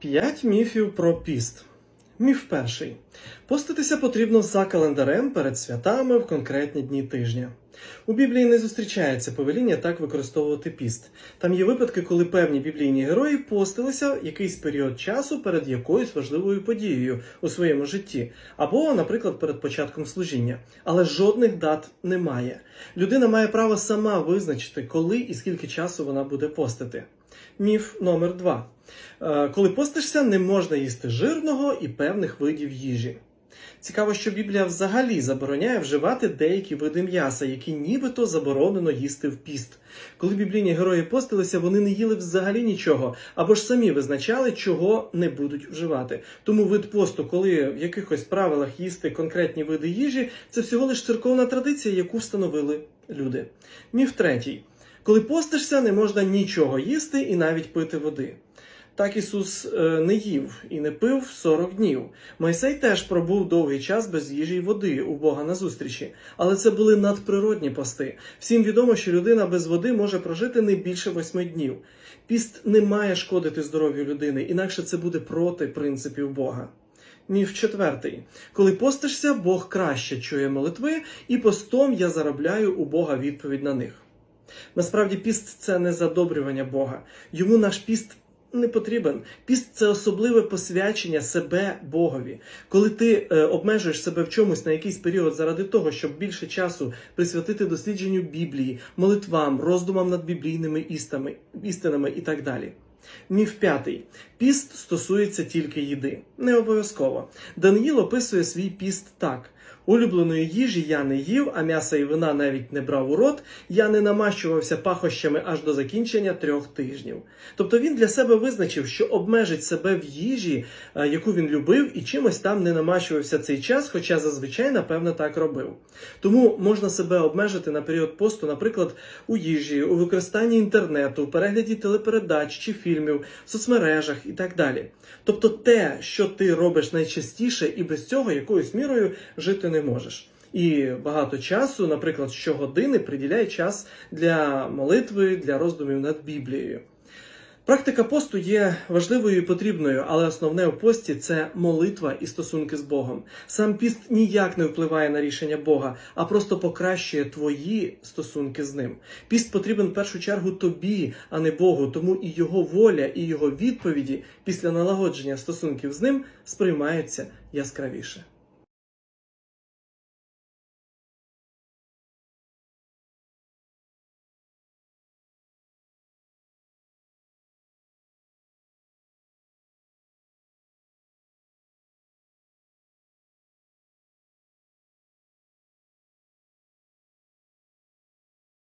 П'ять міфів про піст. Міф перший. Поститися потрібно за календарем перед святами в конкретні дні тижня. У Біблії не зустрічається повеління так використовувати піст. Там є випадки, коли певні біблійні герої постилися якийсь період часу перед якоюсь важливою подією у своєму житті, або, наприклад, перед початком служіння. Але жодних дат немає. Людина має право сама визначити, коли і скільки часу вона буде постити. Міф номер два. Е, Коли постишся, не можна їсти жирного і певних видів їжі. Цікаво, що Біблія взагалі забороняє вживати деякі види м'яса, які нібито заборонено їсти в піст. Коли біблійні герої постилися, вони не їли взагалі нічого, або ж самі визначали, чого не будуть вживати. Тому вид посту, коли в якихось правилах їсти конкретні види їжі, це всього лиш церковна традиція, яку встановили люди. Міф третій. Коли постишся, не можна нічого їсти і навіть пити води. Так Ісус е, не їв і не пив 40 днів. Мойсей теж пробув довгий час без їжі й води у Бога на зустрічі, але це були надприродні пости. Всім відомо, що людина без води може прожити не більше восьми днів. Піст не має шкодити здоров'ю людини, інакше це буде проти принципів Бога. Міф четвертий. Коли постишся, Бог краще чує молитви, і постом я заробляю у Бога відповідь на них. Насправді, піст це не задобрювання Бога. Йому наш піст не потрібен. Піст це особливе посвячення себе Богові. Коли ти е, обмежуєш себе в чомусь на якийсь період заради того, щоб більше часу присвятити дослідженню Біблії, молитвам, роздумам над біблійними істами, істинами і так далі. Міф п'ятий. Піст стосується тільки їди. Не обов'язково. Даниїл описує свій піст так. Улюбленої їжі я не їв, а м'яса і вина навіть не брав у рот, я не намащувався пахощами аж до закінчення трьох тижнів. Тобто він для себе визначив, що обмежить себе в їжі, е, яку він любив, і чимось там не намащувався цей час, хоча зазвичай, напевно, так робив. Тому можна себе обмежити на період посту, наприклад, у їжі, у використанні інтернету, у перегляді телепередач чи фільмів, в соцмережах і так далі. Тобто те, що ти робиш найчастіше, і без цього якоюсь мірою жити не можеш. І багато часу, наприклад, щогодини приділяй час для молитви, для роздумів над Біблією. Практика посту є важливою і потрібною, але основне у пості це молитва і стосунки з Богом. Сам піст ніяк не впливає на рішення Бога, а просто покращує твої стосунки з ним. Піст потрібен в першу чергу тобі, а не Богу, тому і його воля, і його відповіді після налагодження стосунків з ним сприймаються яскравіше.